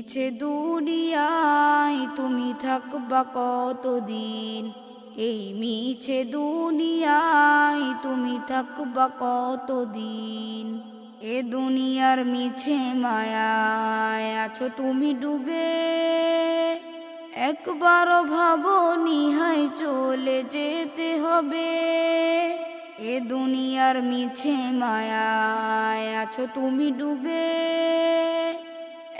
মিছে দুনিয়ায় তুমি থাকবা কতদিন? এই মিছে দুনিয়ায় তুমি থাকবা কতদিন? এ দুনিয়ার মিছে মায়ায় আছো তুমি ডুবে। একবারও ভাবো নিহাই চলে যেতে হবে। এ দুনিয়ার মিছে মায়ায় আছো তুমি ডুবে।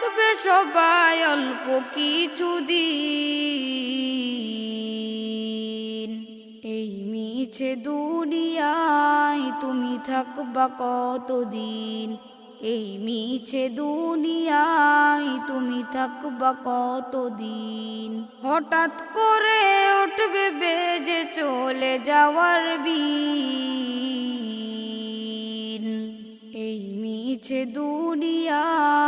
রাখবে সবাই অল্প কিছু দিন। এই মিছে দুনিয়ায় তুমি থাকবা কতদিন? এই মিছে দুনিয়ায় তুমি থাকবা কতদিন? হঠাৎ করে উঠবে বেজে চলে যাওয়ার বিন এই মিছে দুনিয়ায়